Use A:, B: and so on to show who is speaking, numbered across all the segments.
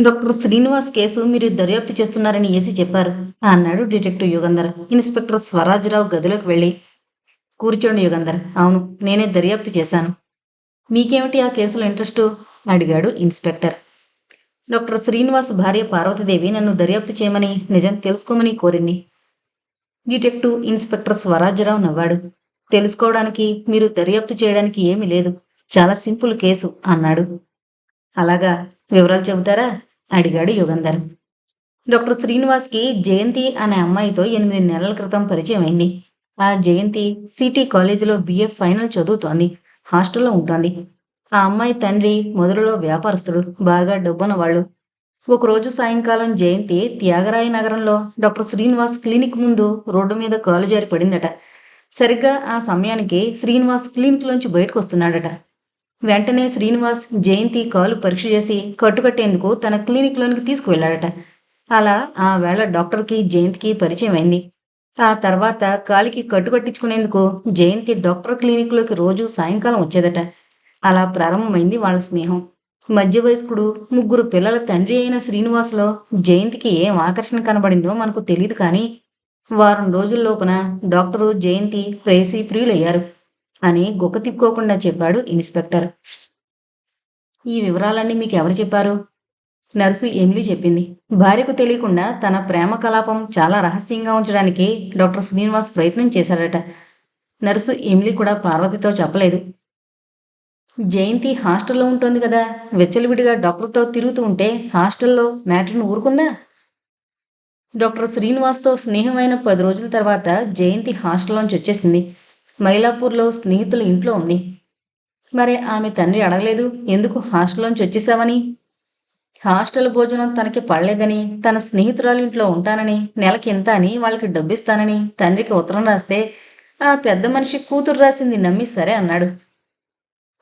A: Doctor Srinivas case మీరు దర్యాప్తు చేస్తున్నారని ఏసీ చెప్పారు. అన్నాడు డిటెక్టివ్ యుగంధర్. ఇన్స్పెక్టర్ స్వరాజ్రావు గదిలోకి వెళ్ళి కూర్చోండి యుగంధర్. అవును నేనే దర్యాప్తు చేశాను. మీకేమిటి ఆ కేసులో ఇంట్రెస్టు? అడిగాడు ఇన్స్పెక్టర్. డాక్టర్ శ్రీనివాస్ భార్య పార్వతీదేవి నన్ను దర్యాప్తు చేయమని నిజం తెలుసుకోమని కోరింది. డిటెక్టివ్ ఇన్స్పెక్టర్ స్వరాజ్యరావు నవ్వాడు. తెలుసుకోవడానికి మీరు దర్యాప్తు చేయడానికి ఏమీ లేదు. చాలా సింపుల్ కేసు అన్నాడు. అలాగా? వివరాలు చెబుతారా? అడిగాడు యుగంధర్. డాక్టర్ శ్రీనివాస్కి జయంతి అనే అమ్మాయితో ఎనిమిది నెలల క్రితం పరిచయం అయింది. ఆ జయంతి సిటీ కాలేజీలో బిఏ ఫైనల్ చదువుతోంది. హాస్టల్లో ఉంటుంది. ఆ అమ్మాయి తండ్రి మొదలులో వ్యాపారస్తుడు. బాగా డబ్బున్న వాళ్ళు ఒకరోజు సాయంకాలం జయంతి త్యాగరాయ నగరంలో డాక్టర్ శ్రీనివాస్ క్లినిక్ ముందు రోడ్డు మీద కాలు జారి పడిందట సరిగ్గా ఆ సమయానికి శ్రీనివాస్ క్లినిక్లోంచి బయటకు వస్తున్నాడట వెంటనే శ్రీనివాస్ జయంతి కాలు పరీక్ష చేసి కట్టుకట్టేందుకు తన క్లినిక్లోనికి తీసుకువెళ్ళాడట. అలా ఆ వేళ డాక్టర్కి జయంతికి పరిచయం అయింది. ఆ తర్వాత కాలికి కట్టుకట్టించుకునేందుకు జయంతి డాక్టర్ క్లినిక్లోకి రోజు సాయంకాలం వచ్చేదట. అలా ప్రారంభమైంది వాళ్ళ స్నేహం. మధ్య వయస్కుడు ముగ్గురు పిల్లల తండ్రి అయిన శ్రీనివాస్లో జయంతికి ఏం ఆకర్షణ కనబడిందో మనకు తెలియదు కానీ వారం రోజుల్లోపున డాక్టరు జయంతి ప్రేసి ప్రియులయ్యారు. అని గుక్క తిప్పుకోకుండా చెప్పాడు ఇన్స్పెక్టర్. ఈ వివరాలన్నీ మీకు ఎవరు చెప్పారు? నర్సు ఎమిలీ చెప్పింది. భార్యకు తెలియకుండా తన ప్రేమ కలాపం చాలా రహస్యంగా ఉంచడానికి డాక్టర్ శ్రీనివాస్ ప్రయత్నం చేశాడట. నర్సు ఎమిలీ కూడా పార్వతితో చెప్పలేదు. జయంతి హాస్టల్లో ఉంటుంది కదా. వెచ్చలివిడిగా డాక్టర్తో తిరుగుతూ ఉంటే హాస్టల్లో మ్యాటర్ను ఊరుకుందా? డాక్టర్ శ్రీనివాస్తో స్నేహమైన పది రోజుల తర్వాత జయంతి హాస్టల్లోంచి వచ్చేసింది. మైలాపూర్లో స్నేహితుల ఇంట్లో ఉంది. మరి ఆమె తండ్రి అడగలేదు ఎందుకు హాస్టల్లోంచి వచ్చేసావని? హాస్టల్ భోజనం తనకి పడలేదని తన స్నేహితురాలి ఇంట్లో ఉంటానని నెలకి ఇంత అని వాళ్ళకి డబ్బిస్తానని తండ్రికి ఉత్తరం రాస్తే ఆ పెద్ద మనిషి కూతురు రాసింది నమ్మి సరే అన్నాడు.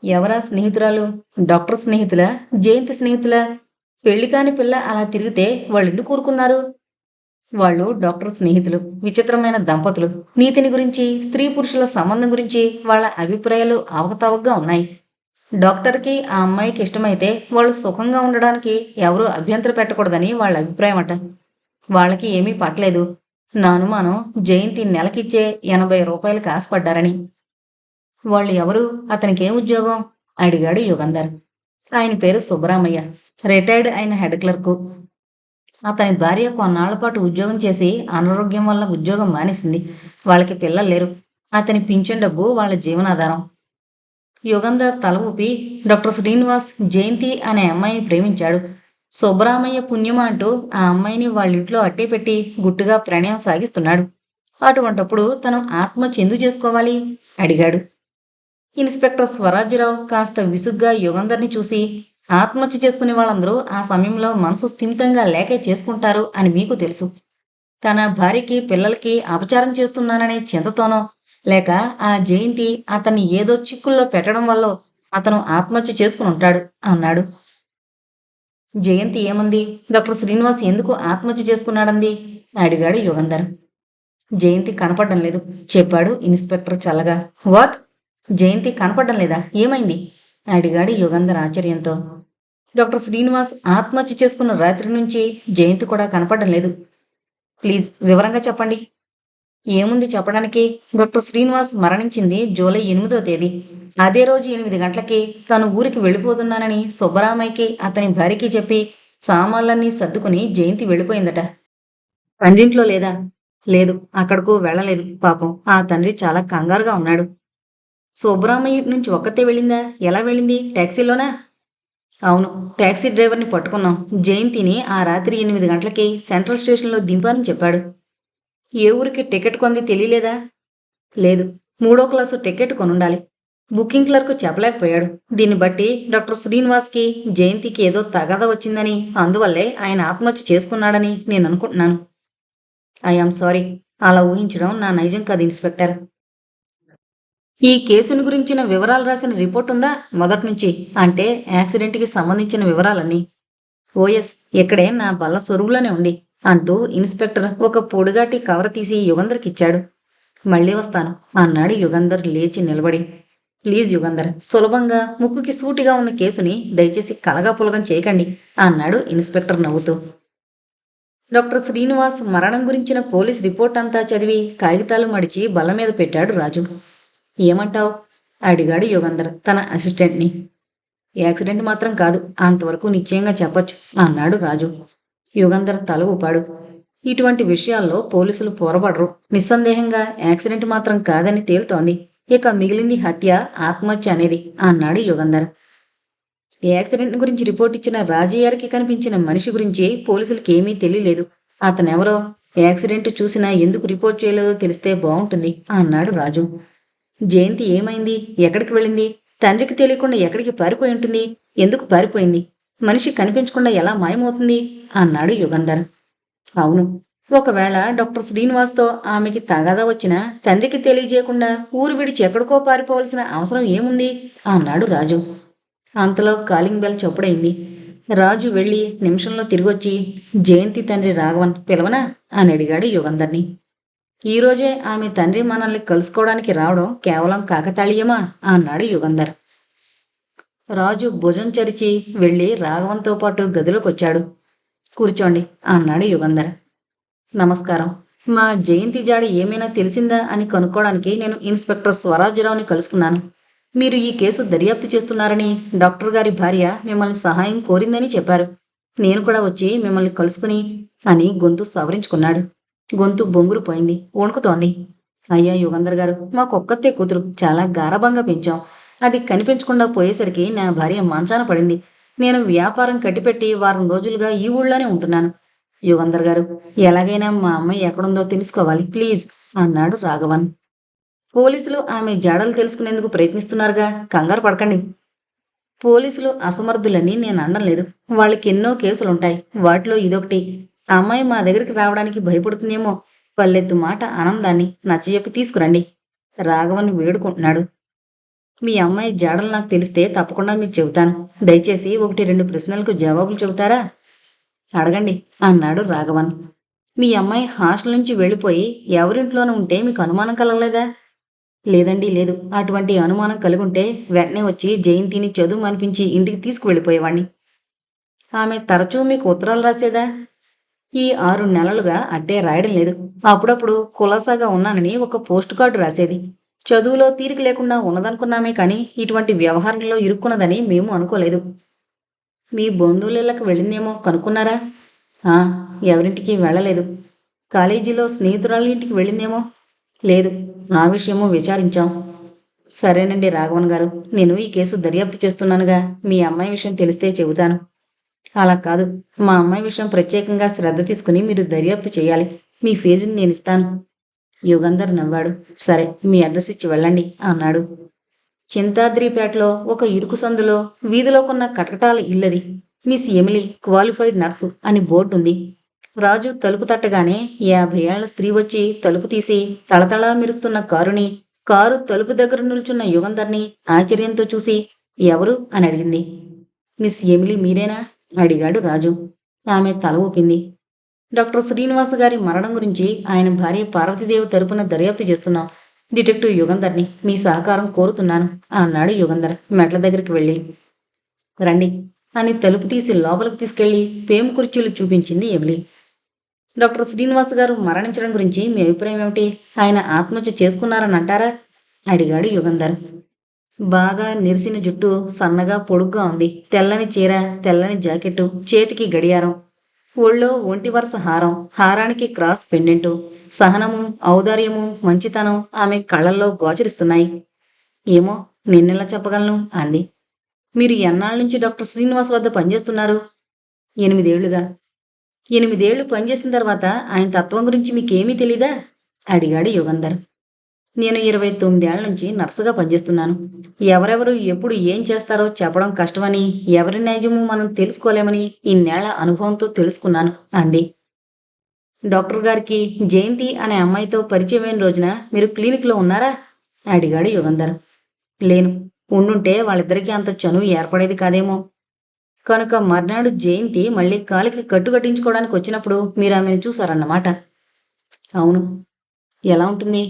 A: ఎవరా స్నేహితురాలు? డాక్టర్ స్నేహితులా? జయంతి స్నేహితులా? పెళ్ళి కాని పిల్ల అలా తిరిగితే వాళ్ళు ఎందుకు ఊరుకున్నారు? వాళ్ళు డాక్టర్ స్నేహితులు విచిత్రమైన దంపతులు. నీతిని గురించి స్త్రీ పురుషుల సంబంధం గురించి వాళ్ళ అభిప్రాయాలు అవకతవకగా ఉన్నాయి. డాక్టర్కి ఆ అమ్మాయికి ఇష్టమైతే వాళ్ళు సుఖంగా ఉండడానికి ఎవరూ అభ్యంతర పెట్టకూడదని వాళ్ళ అభిప్రాయం అట. వాళ్ళకి ఏమీ పట్టలేదు. నా అనుమానం జయంతి నెలకిచ్చే ఎనభై రూపాయలకు ఆశపడ్డారని వాళ్ళు ఎవరు? అతనికి ఏం ఉద్యోగం? అడిగాడు యుగంధర్. ఆయన పేరు సుబ్బరామయ్య. రిటైర్డ్ అయిన హెడ్ క్లర్కు. అతని భార్య కొన్నాళ్ళ పాటు ఉద్యోగం చేసి అనారోగ్యం వల్ల ఉద్యోగం మానేసింది. వాళ్ళకి పిల్లలు లేరు. అతని పింఛన్ డబ్బు వాళ్ళ జీవనాధారం. యుగంధర్ తల ఊపి డాక్టర్ శ్రీనివాస్ జయంతి అనే అమ్మాయిని ప్రేమించాడు. సుబ్రహ్మయ్య పుణ్యమ అంటూ ఆ అమ్మాయిని వాళ్ళ ఇంట్లో అట్టే పెట్టి గుట్టుగా ప్రణయం సాగిస్తున్నాడు. అటువంటప్పుడు తను ఆత్మ చెందు చేసుకోవాలి? అడిగాడు. ఇన్స్పెక్టర్ స్వరాజ్యరావు కాస్త విసుగ్గా యుగంధర్ని చూసి ఆత్మహత్య చేసుకునే వాళ్ళందరూ ఆ సమయంలో మనసు స్థిమితంగా లేకే చేసుకుంటారు అని మీకు తెలుసు. తన భార్యకి పిల్లలకి అపచారం చేస్తున్నాననే చింతతోనో లేక ఆ జయంతి అతన్ని ఏదో చిక్కుల్లో పెట్టడం వల్ల అతను ఆత్మహత్య చేసుకుని ఉంటాడు అన్నాడు. జయంతి ఏమంది? డాక్టర్ శ్రీనివాస్ ఎందుకు ఆత్మహత్య చేసుకున్నాడంది? అడిగాడు యుగంధర్. జయంతి కనపడడం లేదు చెప్పాడు ఇన్స్పెక్టర్ చల్లగా. వాట్? జయంతి కనపడడం లేదా? ఏమైంది? అడిగాడు యుగంధర్ ఆశ్చర్యంతో. డాక్టర్ శ్రీనివాస్ ఆత్మహత్య చేసుకున్న రాత్రి నుంచి జయంతి కూడా కనపడడం లేదు. ప్లీజ్ వివరంగా చెప్పండి. ఏముంది చెప్పడానికి? డాక్టర్ శ్రీనివాస్ మరణించింది జూలై ఎనిమిదో తేదీ. అదే రోజు ఎనిమిది గంటలకి తను ఊరికి వెళ్ళిపోతున్నానని సుబ్బరామయ్యకి అతని భార్యకి చెప్పి సామాన్లన్నీ సర్దుకుని జయంతి వెళ్ళిపోయిందట. తండ్రింట్లో లేదా? లేదు అక్కడకు వెళ్ళలేదు. పాపం ఆ తండ్రి చాలా కంగారుగా ఉన్నాడు. సుబ్బరామయ్య నుంచి ఒక్కతే వెళ్ళిందా? ఎలా వెళ్ళింది? టాక్సీలోనా? అవును ట్యాక్సీ డ్రైవర్ని పట్టుకున్నాం. జయంతిని ఆ రాత్రి ఎనిమిది గంటలకి సెంట్రల్ స్టేషన్లో దింపాలని చెప్పాడు. ఏ ఊరికి టికెట్ కొంది తెలియలేదా? లేదు మూడో క్లాసు టికెట్ కొనుండాలి. బుకింగ్ క్లర్క్ చెప్పలేకపోయాడు. దీన్ని బట్టి డాక్టర్ శ్రీనివాస్కి జయంతికి ఏదో తగద వచ్చిందని అందువల్లే ఆయన ఆత్మహత్య చేసుకున్నాడని నేను అనుకుంటున్నాను. ఐఆమ్ సారీ అలా ఊహించడం నా నైజం కాదు ఇన్స్పెక్టర్. ఈ కేసును గురించిన వివరాలు రాసిన రిపోర్ట్ ఉందా? మొదటి నుంచి. అంటే యాక్సిడెంట్కి సంబంధించిన వివరాలన్నీ. ఓఎస్ ఇక్కడే నా బల్ల సొరుగులోనే ఉంది అంటూ ఇన్స్పెక్టర్ ఒక పొడుగాటి కవర్ తీసి యుగంధర్కి ఇచ్చాడు మళ్ళీ వస్తాను అన్నాడు యుగంధర్ లేచి నిలబడి. ప్లీజ్ యుగంధర్ సులభంగా ముక్కుకి సూటిగా ఉన్న కేసుని దయచేసి కలగా పులగం చేయకండి అన్నాడు ఇన్స్పెక్టర్ నవ్వుతూ. డాక్టర్ శ్రీనివాస్ మరణం గురించిన పోలీస్ రిపోర్ట్ అంతా చదివి కాగితాలు మడిచి బల్ల మీద పెట్టాడు రాజు. ఏమంటావ్? అడిగాడు యుగంధర్ తన అసిస్టెంట్ని. యాక్సిడెంట్ మాత్రం కాదు అంతవరకు నిశ్చయంగా చెప్పొచ్చు అన్నాడు రాజు. యుగంధర్ తల ఊపాడు. ఇటువంటి విషయాల్లో పోలీసులు పోరబడరు నిస్సందేహంగా యాక్సిడెంట్ మాత్రం కాదని తేలుతోంది. ఇక మిగిలింది హత్య ఆత్మహత్య అనేది అన్నాడు యుగంధర్ యాక్సిడెంట్ గురించి రిపోర్ట్ ఇచ్చిన రాజయ్యారికి కనిపించిన మనిషి గురించి పోలీసులకి ఏమీ తెలియలేదు. అతనెవరో? యాక్సిడెంట్ చూసినా ఎందుకు రిపోర్ట్ చేయలేదో తెలిస్తే బాగుంటుంది అన్నాడు రాజు. జయంతి ఏమైంది? ఎక్కడికి వెళ్ళింది? తండ్రికి తెలియకుండా ఎక్కడికి పారిపోయి ఉంటుంది? ఎందుకు పారిపోయింది? మనిషి కనిపించకుండా ఎలా మాయమవుతుంది? అన్నాడు యుగంధర్. అవును. ఒకవేళ డాక్టర్ శ్రీనివాస్తో ఆమెకి తగాదా వచ్చినా తండ్రికి తెలియజేయకుండా ఊరు విడిచి ఎక్కడికో పారిపోవలసిన అవసరం ఏముంది? అన్నాడు రాజు. అంతలో కాలింగ్ బెల్ చప్పుడైంది. రాజు వెళ్ళి నిమిషంలో తిరిగొచ్చి జయంతి తండ్రి రాఘవన్ పిలవనా? అని అడిగాడు యుగంధర్ని. ఈరోజే ఆమె తండ్రి మనల్ని కలుసుకోవడానికి రావడం కేవలం కాకతాళీయమా? అన్నాడు యుగంధర్. రాజు భుజం చరిచి వెళ్ళి రాఘవంతో పాటు గదిలోకి వచ్చాడు కూర్చోండి అన్నాడు యుగంధర్. నమస్కారం. మా జయంతి జాడ ఏమైనా తెలిసిందా అని కనుక్కోవడానికి నేను ఇన్స్పెక్టర్ స్వరాజ్యరావుని కలుసుకున్నాను. మీరు ఈ కేసు దర్యాప్తు చేస్తున్నారని డాక్టర్ గారి భార్య మిమ్మల్ని సహాయం కోరిందని చెప్పారు. నేను కూడా వచ్చి మిమ్మల్ని కలుసుకుని అని గొంతు సవరించుకున్నాడు. గొంతు బొంగురు పోయింది. వణుకుతోంది. అయ్యా యుగంధర్ గారు మాకొక్కతే కూతురు చాలా గారభంగా పెంచాం. అది కనిపించకుండా పోయేసరికి నా భార్య మంచాన పడింది. నేను వ్యాపారం కట్టిపెట్టి వారం రోజులుగా ఈ ఊళ్ళోనే ఉంటున్నాను. యుగంధర్ గారు ఎలాగైనా మా అమ్మాయి ఎక్కడుందో తెలుసుకోవాలి ప్లీజ్ అన్నాడు రాఘవన్. పోలీసులు ఆమె జాడలు తెలుసుకునేందుకు ప్రయత్నిస్తున్నారుగా కంగారు పడకండి. పోలీసులు అసమర్థులని నేను అనడం లేదు. వాళ్ళకి ఎన్నో కేసులుంటాయి. వాటిలో ఇదొకటి. ఆ అమ్మాయి మా దగ్గరికి రావడానికి భయపడుతుందేమో. పల్లెత్తు మాట ఆనందాన్ని నచ్చజెప్పి తీసుకురండి. రాఘవన్ వేడుకుంటున్నాడు. మీ అమ్మాయి జాడలు నాకు తెలిస్తే తప్పకుండా మీకు చెబుతాను. దయచేసి ఒకటి రెండు ప్రశ్నలకు జవాబులు చెబుతారా? అడగండి అన్నాడు రాఘవన్. మీ అమ్మాయి హాస్టల్ నుంచి వెళ్ళిపోయి ఎవరింట్లోనూ ఉంటే మీకు అనుమానం కలగలేదా? లేదండి లేదు. అటువంటి అనుమానం కలుగుంటే వెంటనే వచ్చి జయంతిని చదువు అనిపించి ఇంటికి తీసుకువెళ్ళిపోయేవాణ్ణి. ఆమె తరచూ మీకు ఉత్తరాలు రాసేదా? ఈ ఆరు నెలలుగా అడ్డే రాయడం లేదు. అప్పుడప్పుడు కులాసాగా ఉన్నానని ఒక పోస్ట్ కార్డు రాసేది. చదువులో తీరిక లేకుండా ఉన్నదనుకున్నామే కానీ ఇటువంటి వ్యవహారంలో ఇరుక్కున్నదని మేము అనుకోలేదు. మీ బంధువులకి వెళ్ళిందేమో కనుక్కున్నారా? ఆ, ఎవరింటికి వెళ్ళలేదు. కాలేజీలో స్నేహితురాళ్ళ ఇంటికి వెళ్ళిందేమో? లేదు. ఆ విషయము విచారించాం. సరేనండి రాఘవన్ గారు. నేను ఈ కేసు దర్యాప్తు చేస్తున్నానుగా. మీ అమ్మాయి విషయం తెలిస్తే చెబుతాను. అలా కాదు. మా అమ్మాయి విషయం ప్రత్యేకంగా శ్రద్ధ తీసుకుని మీరు దర్యాప్తు చేయాలి. మీ ఫీజుని నేను ఇస్తాను. యుగంధర్ నవ్వాడు. సరే మీ అడ్రస్ ఇచ్చి వెళ్ళండి అన్నాడు. చింతాద్రిపేటలో ఒక ఇరుకు సందులో వీధిలో కొన్న కటకటాల ఇల్లది. మిస్ ఎమిలీ క్వాలిఫైడ్ నర్సు అని బోర్డు ఉంది రాజు తలుపు తట్టగానే యాభై ఏళ్ళ స్త్రీ వచ్చి తలుపు తీసి తళతళా మెరుస్తున్న కారుని కారు తలుపు దగ్గర నిల్చున్న యుగంధర్ని ఆశ్చర్యంతో చూసి ఎవరు? అని అడిగింది. మిస్ ఎమిలీ మీరేనా? అడిగాడు రాజు. ఆమె తల ఊపింది. డాక్టర్ శ్రీనివాస్ గారి మరణం గురించి ఆయన భార్య పార్వతీదేవి తరపున దర్యాప్తు చేస్తున్నాం. డిటెక్టివ్ యుగంధర్ని మీ సహకారం కోరుతున్నాను అన్నాడు యుగంధర్ మెట్ల దగ్గరికి వెళ్ళి. రండి అని తలుపు తీసి లోపలికి తీసుకెళ్ళి పేము కుర్చీలు చూపించింది ఎమిలీ. డాక్టర్ శ్రీనివాస్ గారు మరణించడం గురించి మీ అభిప్రాయం ఏమిటి? ఆయన ఆత్మహత్య చేసుకున్నారని అంటారా? అడిగాడు యుగంధర్. బాగా నిరిసిన జుట్టు సన్నగా పొడుగ్గా ఉంది. తెల్లని చీర తెల్లని జాకెట్టు చేతికి గడియారం ఒళ్ళో ఒంటి వరుస హారం హారానికి క్రాస్ పెండెంటు సహనము ఔదార్యము మంచితనం ఆమె కళ్ళల్లో గోచరిస్తున్నాయి. ఏమో నిన్నెలా చెప్పగలను అంది. మీరు ఎన్నాళ్ళ నుంచి డాక్టర్ శ్రీనివాస్ వద్ద పనిచేస్తున్నారు? ఎనిమిదేళ్ళుగా. ఎనిమిదేళ్ళు పనిచేసిన తర్వాత ఆయన తత్వం గురించి మీకేమీ తెలీదా? అడిగాడు యుగంధర్. నేను ఇరవై తొమ్మిదేళ్ళ నుంచి నర్సుగా పనిచేస్తున్నాను. ఎవరెవరు ఎప్పుడు ఏం చేస్తారో చెప్పడం కష్టమని ఎవరి నైజము మనం తెలుసుకోలేమని ఇన్నేళ్ళ అనుభవంతో తెలుసుకున్నాను అంది. డాక్టర్ గారికి జయంతి అనే అమ్మాయితో పరిచయమైన రోజున మీరు క్లినిక్లో ఉన్నారా? అడిగాడు యుగంధర్. లేను ఉండుంటే వాళ్ళిద్దరికీ అంత చనువు ఏర్పడేది కాదేమో. కనుక మర్నాడు జయంతి మళ్ళీ కాలికి కట్టు కట్టించుకోవడానికి వచ్చినప్పుడు మీరు ఆమెను చూసారన్నమాట అవును. ఎలా ఉంటుంది?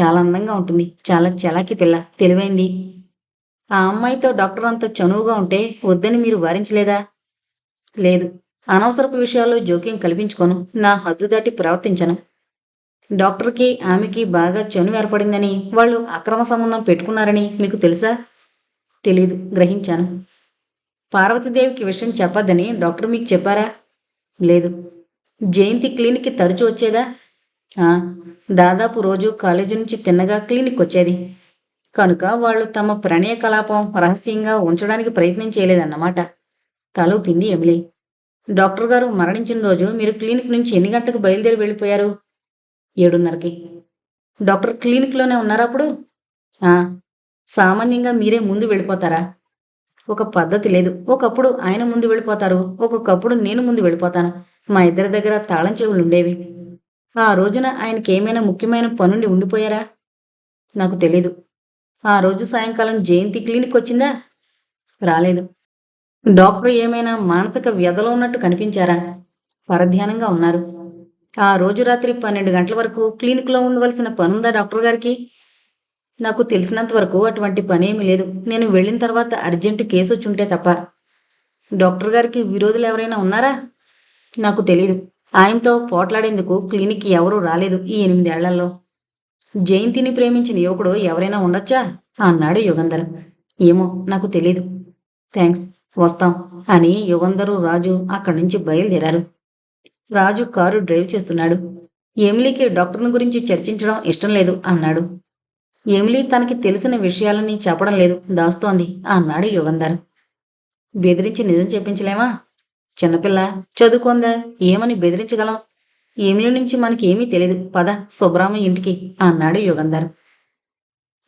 A: చాలా అందంగా ఉంటుంది. చాలా చలాకి పిల్ల. తెలివైంది. ఆ అమ్మాయితో డాక్టర్ అంత చనువుగా ఉంటే వద్దని మీరు వారించలేదా? లేదు. అనవసరపు విషయాల్లో జోక్యం కల్పించుకోను. నా హద్దు దాటి ప్రవర్తించను. డాక్టర్కి ఆమెకి బాగా చనువు ఏర్పడిందని వాళ్ళు అక్రమ సంబంధం పెట్టుకున్నారని మీకు తెలుసా? తెలీదు. గ్రహించాను. పార్వతీదేవికి విషయం చెప్పద్దని డాక్టర్ మీకు చెప్పారా? లేదు. జయంతి క్లినిక్కి తరచూ వచ్చేదా? దాదాపు రోజు కాలేజీ నుంచి తిన్నగా క్లినిక్ వచ్చేది. కనుక వాళ్ళు తమ ప్రణయ కలాపం రహస్యంగా ఉంచడానికి ప్రయత్నం చేయలేదన్నమాట. తలూపింది ఎమిలీ. డాక్టర్ గారు మరణించిన రోజు మీరు క్లినిక్ నుంచి ఎన్ని గంటలకు బయలుదేరి వెళ్ళిపోయారు? ఏడున్నరకి. డాక్టర్ క్లినిక్లోనే ఉన్నారా అప్పుడు? సామాన్యంగా మీరే ముందు వెళ్ళిపోతారా? ఒక పద్ధతి లేదు. ఒకప్పుడు ఆయన ముందు వెళ్ళిపోతారు. ఒక్కొక్కప్పుడు నేను ముందు వెళ్ళిపోతాను. మా ఇద్దరి దగ్గర తాళం చెవులు ఉండేవి ఆ రోజున ఆయనకి ఏమైనా ముఖ్యమైన పనుండి ఉండిపోయారా? నాకు తెలీదు. ఆ రోజు సాయంకాలం జయంతి క్లినిక్ వచ్చిందా రాలేదు. డాక్టర్ ఏమైనా మానసిక వ్యధలో ఉన్నట్టు కనిపించారా? పరధ్యానంగా ఉన్నారు. ఆ రోజు రాత్రి పన్నెండు గంటల వరకు క్లినిక్లో ఉండవలసిన పనుందా డాక్టర్ గారికి? నాకు తెలిసినంత వరకు అటువంటి పనేమీ లేదు. నేను వెళ్ళిన తర్వాత అర్జెంటు కేసు వచ్చి ఉంటే తప్ప. డాక్టర్ గారికి విరోధులు ఎవరైనా ఉన్నారా? నాకు తెలీదు. ఆయనతో పోట్లాడేందుకు క్లినిక్కి ఎవరూ రాలేదు ఈ ఎనిమిదేళ్ళలో జయంతిని ప్రేమించిన యువకుడు ఎవరైనా ఉండొచ్చా? అన్నాడు యుగంధర్. ఏమో నాకు తెలీదు. థ్యాంక్స్ వస్తాం అని యుగంధరు రాజు అక్కడి నుంచి బయలుదేరారు. రాజు కారు డ్రైవ్ చేస్తున్నాడు. ఎమిలీకి డాక్టర్ని గురించి చర్చించడం ఇష్టం లేదు అన్నాడు. ఎమిలీ తనకి తెలిసిన విషయాలని చెప్పడం లేదు దాస్తోంది అన్నాడు యుగంధర్. బెదిరించి నిజం చెప్పించలేమా? చిన్నపిల్ల చదువుకుందా? ఏమని బెదిరించగలం? ఏమిలి నుంచి మనకి తెలియదు పద సుబ్రామ ఇంటికి అన్నాడు యుగంధర్.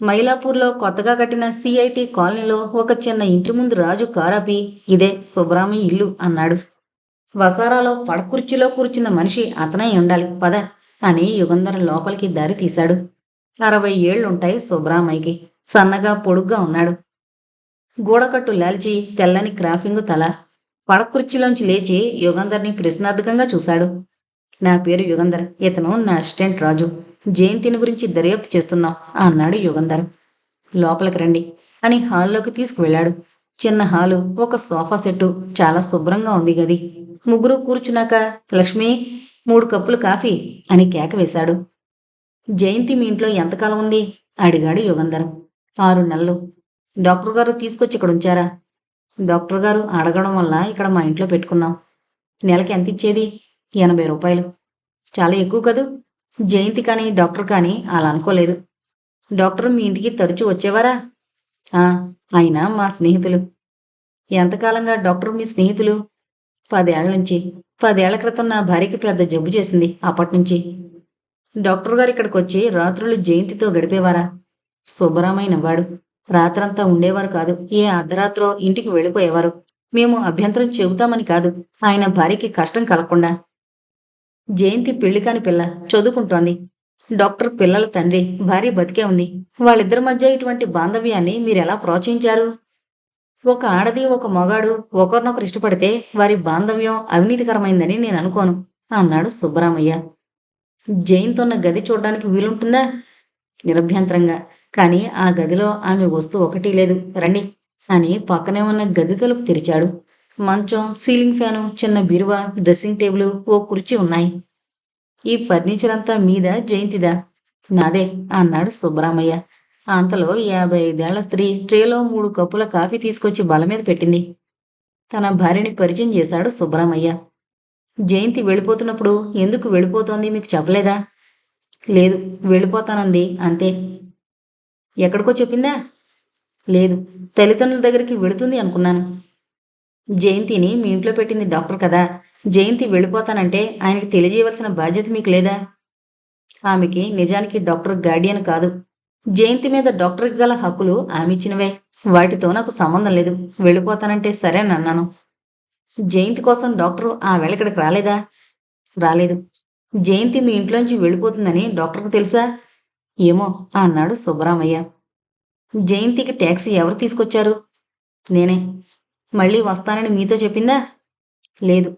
A: మైలాపూర్లో కొత్తగా కట్టిన సిఐటి కాలనీలో ఒక చిన్న ఇంటి ముందు రాజు కారాపి ఇదే సుబ్రామి ఇల్లు అన్నాడు. వసారాలో పడకుర్చీలో కూర్చున్న మనిషి అతనే ఉండాలి. పద అని యుగంధర్ లోపలికి దారి తీశాడు. అరవై ఏళ్ళుంటాయి సుబ్రామయ్యకి సన్నగా పొడుగ్గా ఉన్నాడు. గూడకట్టు లాల్చి తెల్లని క్రాఫింగు తల పడకుర్చీలోంచి లేచి యుగంధర్ని ప్రశ్నార్థకంగా చూశాడు. నా పేరు యుగంధర్. ఇతను నా అసిస్టెంట్ రాజు. జయంతిని గురించి దర్యాప్తు చేస్తున్నాం అన్నాడు యుగంధర్. లోపలికి రండి అని హాల్లోకి తీసుకువెళ్ళాడు. చిన్న హాలు ఒక సోఫా సెట్టు చాలా శుభ్రంగా ఉంది గది. ముగ్గురు కూర్చున్నాక లక్ష్మి మూడు కప్పులు కాఫీ అని కేక వేశాడు. జయంతి మీ ఇంట్లో ఎంతకాలం ఉంది? అడిగాడు యుగంధర్. ఆరు నెలలు. డాక్టర్ గారు తీసుకొచ్చి ఇక్కడ ఉంచారా డాక్టర్ గారు అడగడం వల్ల ఇక్కడ మా ఇంట్లో పెట్టుకున్నాం. నెలకి ఎంత ఇచ్చేది? ఎనభై రూపాయలు. చాలా ఎక్కువ కదూ? జయంతి కానీ డాక్టర్ కానీ అలా అనుకోలేదు. డాక్టర్ మీ ఇంటికి తరచూ వచ్చేవారా? ఆయన మా స్నేహితులు. ఎంతకాలంగా డాక్టర్ మీ స్నేహితులు? పదేళ్ళ నుంచి. పదేళ్ళ క్రితం నా భార్యకి పెద్ద జబ్బు చేసింది అప్పటి నుంచి. డాక్టర్ గారు ఇక్కడికి వచ్చి రాత్రులు జయంతితో గడిపేవారా? శుభ్రమైన వాడు. రాత్రంతా ఉండేవారు కాదు. ఏ అర్ధరాత్రో ఇంటికి వెళ్ళిపోయేవారు. మేము అభ్యంతరం చెబుతామని కాదు. ఆయన భార్యకి కష్టం కలగకుండా. జయంతి పెళ్ళి కాని పిల్ల చదువుకుంటోంది. డాక్టర్ పిల్లల తండ్రి భార్య బతికే ఉంది. వాళ్ళిద్దరి మధ్య ఇటువంటి బాంధవ్యాన్ని మీరెలా ప్రోత్సహించారు? ఒక ఆడది ఒక మగాడు ఒకరినొకరు ఇష్టపడితే వారి బాంధవ్యం అవినీతికరమైందని నేను అనుకోను అన్నాడు సుబ్బరామయ్య. జయంతున్న గది చూడడానికి వీలుంటుందా? నిరభ్యంతరంగా. కానీ ఆ గదిలో ఆమె వస్తువు ఒకటి లేదు. రండి. అని పక్కనే ఉన్న గది తలుపు తెరిచాడు. మంచం సీలింగ్ ఫ్యాను చిన్న బీరువా డ్రెస్సింగ్ టేబుల్ ఓ కుర్చీ ఉన్నాయి. ఈ ఫర్నిచర్ అంతా మీద జయంతిదా? నాదే అన్నాడు సుబ్బరామయ్య. అంతలో యాభై ఐదేళ్ళ స్త్రీ ట్రేలో మూడు కప్పుల కాఫీ తీసుకొచ్చి బల మీద పెట్టింది. తన భార్యని పరిచయం చేశాడు సుబ్బరామయ్య. జయంతి వెళ్ళిపోతున్నప్పుడు ఎందుకు వెళ్ళిపోతోంది మీకు చెప్పలేదా? లేదు వెళ్ళిపోతానంది అంతే. ఎక్కడికో చెప్పిందా? లేదు తల్లిదండ్రుల దగ్గరికి వెళుతుంది అనుకున్నాను. జయంతిని మీ ఇంట్లో పెట్టింది డాక్టర్ కదా. జయంతి వెళ్ళిపోతానంటే ఆయనకి తెలియజేయవలసిన బాధ్యత మీకు లేదా? ఆమెకి నిజానికి డాక్టర్ గార్డియన్ కాదు. జయంతి మీద డాక్టర్కి గల హక్కులు ఆమె ఇచ్చినవే. వాటితో నాకు సంబంధం లేదు. వెళ్ళిపోతానంటే సరేనన్నాను జయంతి కోసం డాక్టర్ ఆ వేళ ఇక్కడికి రాలేదా? రాలేదు. జయంతి మీ ఇంట్లోంచి వెళ్ళిపోతుందని డాక్టర్కు తెలుసా? ఏమో అన్నాడు సుబ్బరామయ్య. జయంతికి ట్యాక్సీ ఎవరు తీసుకొచ్చారు? నేనే. మళ్ళీ వస్తానని మీతో చెప్పిందా? లేదు.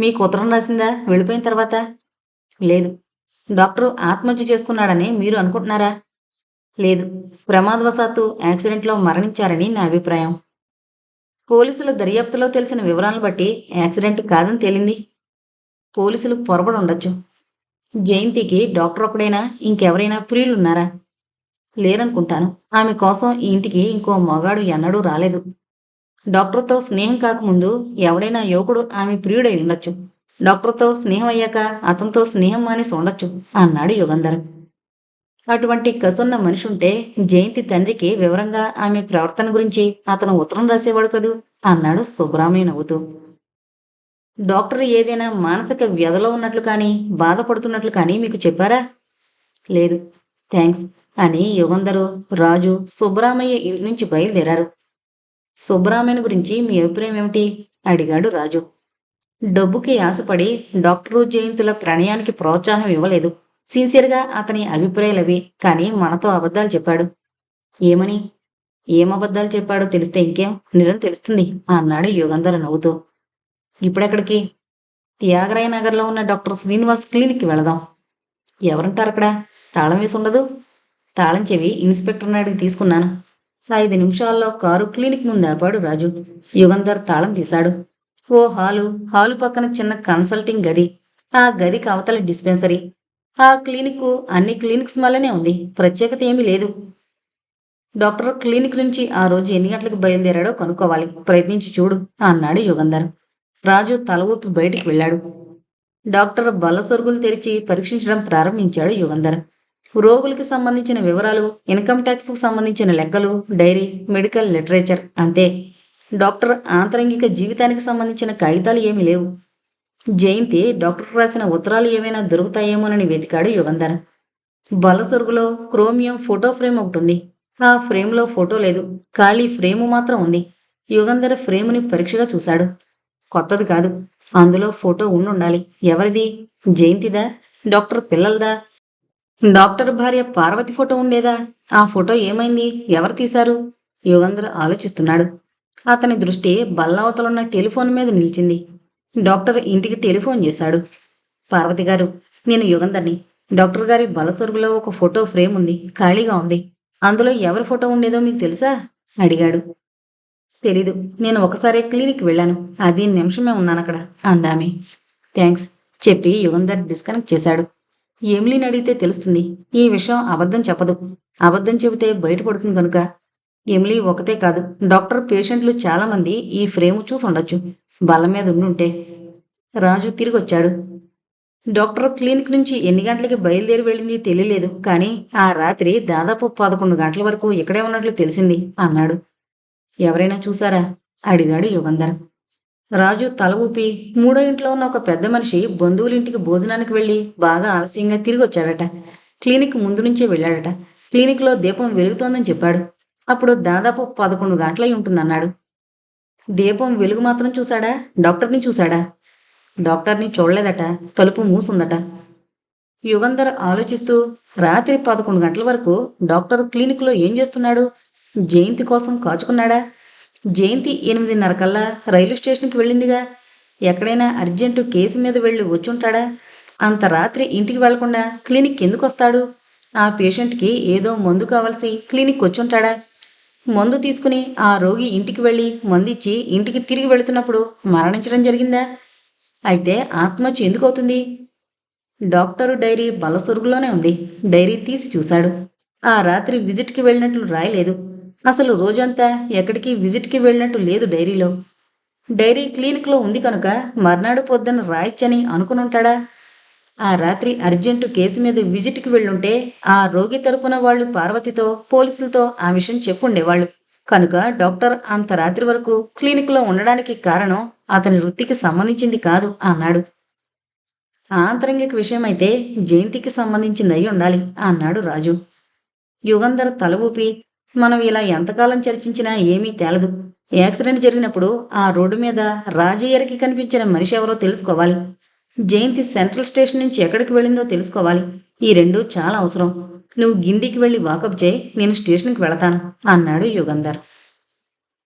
A: మీకు ఉత్తరం రాసిందా? వెళ్ళిపోయిన తర్వాత? లేదు. డాక్టర్ ఆత్మహత్య చేసుకున్నాడని మీరు అనుకుంటున్నారా? లేదు. ప్రమాదవశాత్తు యాక్సిడెంట్లో మరణించారని నా అభిప్రాయం. పోలీసుల దర్యాప్తులో తెలిసిన వివరాలను బట్టి యాక్సిడెంట్ కాదని తేలింది. పోలీసులు పొరబడి ఉండొచ్చు. జయంతికి డాక్టర్ ఒకడైనా ఇంకెవరైనా ప్రియులున్నారా? లేరనుకుంటాను. ఆమె కోసం ఈ ఇంటికి ఇంకో మగాడు ఎన్నడూ రాలేదు. డాక్టర్తో స్నేహం కాకముందు ఎవడైనా యువకుడు ఆమె ప్రియుడై ఉండొచ్చు. డాక్టర్తో స్నేహం అయ్యాక అతనితో స్నేహం మానేసి ఉండొచ్చు అన్నాడు యుగంధర్. అటువంటి కసున్న మనిషి ఉంటే జయంతి తండ్రికి వివరంగా ఆమె ప్రవర్తన గురించి అతను ఉత్తరం రాసేవాడు కదూ? అన్నాడు సుబ్రామయ్య నవ్వుతూ. డాక్టర్ ఏదైనా మానసిక వ్యధలో ఉన్నట్లు కానీ బాధపడుతున్నట్లు కానీ మీకు చెప్పారా? లేదు. థ్యాంక్స్ అని యుగంధరు రాజు సుబ్బరామయ్య ఇంటి నుంచి బయలుదేరారు. సుబ్బరామయ్య గురించి మీ అభిప్రాయం ఏమిటి? అడిగాడు రాజు. డబ్బుకి ఆశపడి డాక్టరు జయంతుల ప్రణయానికి ప్రోత్సాహం ఇవ్వలేదు. సిన్సియర్గా అతని అభిప్రాయాలవి కానీ మనతో అబద్ధాలు చెప్పాడు. ఏమని? ఏం అబద్ధాలు చెప్పాడో తెలిస్తే ఇంకేం? నిజం తెలుస్తుంది అన్నాడు యుగంధర నవ్వుతూ. ఇప్పుడెక్కడికి? త్యాగరాయ నగర్లో ఉన్న డాక్టర్ శ్రీనివాస్ క్లినిక్కి వెళదాం. ఎవరుంటారు అక్కడ? తాళం వేసి ఉండదు తాళం చెవి ఇన్స్పెక్టర్ నాడికి తీసుకున్నాను. ఐదు నిమిషాల్లో కారు క్లినిక్ ముందు ఆపాడు రాజు. యుగంధర్ తాళం తీశాడు. ఓ హాలు హాలు పక్కన చిన్న కన్సల్టింగ్ గది. ఆ గదికి అవతల డిస్పెన్సరీ. ఆ క్లినిక్ అన్ని క్లినిక్స్ వల్లనే ఉంది. ప్రత్యేకత ఏమీ లేదు. డాక్టర్ క్లినిక్ నుంచి ఆ రోజు ఎన్ని గంటలకు బయలుదేరాడో కనుక్కోవాలి. ప్రయత్నించి చూడు అన్నాడు యుగంధర్. రాజు తల ఊపి బయటికి వెళ్ళాడు. డాక్టర్ బల్ల సొరుగులు తెరిచి పరీక్షించడం ప్రారంభించాడు యుగంధర్. రోగులకి సంబంధించిన వివరాలు ఇన్కమ్ ట్యాక్స్కు సంబంధించిన లెక్కలు డైరీ మెడికల్ లిటరేచర్ అంతే. డాక్టర్ ఆంతరంగిక జీవితానికి సంబంధించిన కాగితాలు ఏమీ లేవు. జయంతి డాక్టర్ రాసిన ఉత్తరాలు ఏమైనా దొరుకుతాయేమోనని వెతికాడు యుగంధర్. బల్ల క్రోమియం ఫోటో ఫ్రేమ్ ఒకటి ఉంది. ఆ ఫ్రేమ్లో ఫోటో లేదు. ఖాళీ ఫ్రేము మాత్రం ఉంది. యుగంధర్ ఫ్రేముని పరీక్షగా చూశాడు. కొత్తది కాదు. అందులో ఫోటో ఉండుండాలి. ఎవరిది? జయంతిదా? డాక్టర్ పిల్లలదా? డాక్టర్ భార్య పార్వతి ఫోటో ఉండేదా? ఆ ఫోటో ఏమైంది? ఎవరు తీశారు? యుగంధర్ ఆలోచిస్తున్నాడు. అతని దృష్టి బల్లావతలున్న టెలిఫోన్ మీద నిలిచింది. డాక్టర్ ఇంటికి టెలిఫోన్ చేశాడు. పార్వతి గారు నేను యుగంధర్ని డాక్టర్ గారి బలసొరుగులో ఒక ఫోటో ఫ్రేమ్ ఉంది. ఖాళీగా ఉంది. అందులో ఎవరి ఫోటో ఉండేదో మీకు తెలుసా? అడిగాడు. తెలీదు. నేను ఒకసారి క్లినిక్ వెళ్ళాను. అది నిమిషమే ఉన్నాను అక్కడ అందామె. థ్యాంక్స్ చెప్పి యుగంధర్ డిస్కనెక్ట్ చేశాడు. ఏమిలీని అడిగితే తెలుస్తుంది. ఈ విషయం అబద్ధం చెప్పదు. అబద్ధం చెబితే బయటపడుతుంది కనుక. ఎమిలీ ఒకతే కాదు. డాక్టర్ పేషెంట్లు చాలామంది ఈ ఫ్రేమ్ చూసి ఉండొచ్చు. బల్ల మీద ఉండుంటే. రాజు తిరిగి వచ్చాడు డాక్టర్ క్లినిక్ నుంచి ఎన్ని గంటలకి బయలుదేరి వెళ్ళింది తెలియలేదు. కానీ ఆ రాత్రి దాదాపు పదకొండు గంటల వరకు ఇక్కడే ఉన్నట్లు తెలిసింది అన్నాడు. ఎవరైనా చూసారా? అడిగాడు యుగంధర్. రాజు తల ఊపి మూడో ఇంట్లో ఉన్న ఒక పెద్ద మనిషి బంధువులింటికి భోజనానికి వెళ్ళి బాగా ఆలస్యంగా తిరిగి వచ్చాడట. క్లినిక్ ముందు నుంచే వెళ్ళాడట. క్లినిక్లో దీపం వెలుగుతోందని చెప్పాడు. అప్పుడు దాదాపు పదకొండు గంటలై ఉంటుందన్నాడు. దీపం వెలుగు మాత్రం చూశాడా? డాక్టర్ని చూశాడా? డాక్టర్ని చూడలేదట. తలుపు మూసుందట. యుగంధర్ ఆలోచిస్తూ రాత్రి పదకొండు గంటల వరకు డాక్టర్ క్లినిక్లో ఏం చేస్తున్నాడు? జయంతి కోసం కాచుకున్నాడా? జయంతి ఎనిమిదిన్నర కల్లా రైలు స్టేషన్కి వెళ్ళిందిగా. ఎక్కడైనా అర్జెంటు కేసు మీద వెళ్ళి వచ్చుంటాడా? అంత రాత్రి ఇంటికి వెళ్ళకుండా క్లినిక్ ఎందుకు వస్తాడు ఆ పేషెంట్కి ఏదో మందు కావాల్సి క్లినిక్ వచ్చుంటాడా? మందు తీసుకుని ఆ రోగి ఇంటికి వెళ్ళి మందిచ్చి ఇంటికి తిరిగి వెళుతున్నప్పుడు మరణించడం జరిగిందా? అయితే ఆత్మహత్య ఎందుకు అవుతుంది డాక్టరు డైరీ బలసొరుగులోనే ఉంది. డైరీ తీసి చూశాడు. ఆ రాత్రి విజిట్కి వెళ్ళినట్లు రాయలేదు. అసలు రోజంతా ఎక్కడికి విజిట్కి వెళ్ళినట్టు లేదు డైరీలో. డైరీ క్లినిక్లో ఉంది కనుక మర్నాడు పొద్దున రాయొచ్చని అనుకునుంటాడా? ఆ రాత్రి అర్జెంటు కేసు మీద విజిట్కి వెళ్ళుంటే ఆ రోగి తరపున వాళ్ళు పార్వతితో పోలీసులతో ఆ విషయం చెప్పుండేవాళ్ళు. కనుక డాక్టర్ అంత రాత్రి వరకు క్లినిక్లో ఉండడానికి కారణం అతని వృత్తికి సంబంధించింది కాదు అన్నాడు. ఆంతరంగిక విషయమైతే జయంతికి సంబంధించింది అయి ఉండాలి అన్నాడు రాజు. యుగంధర్ తల ఊపి మనం ఇలా ఎంతకాలం చర్చించినా ఏమీ తేలదు. యాక్సిడెంట్ జరిగినప్పుడు ఆ రోడ్డు మీద రాజయ్యరికి కనిపించిన మనిషి ఎవరో తెలుసుకోవాలి. జయంతి సెంట్రల్ స్టేషన్ నుంచి ఎక్కడికి వెళ్ళిందో తెలుసుకోవాలి. ఈ రెండు చాలా అవసరం. నువ్వు గిండికి వెళ్ళి వాకప్ చేయి నేను స్టేషన్కి వెళతాను అన్నాడు యుగంధర్.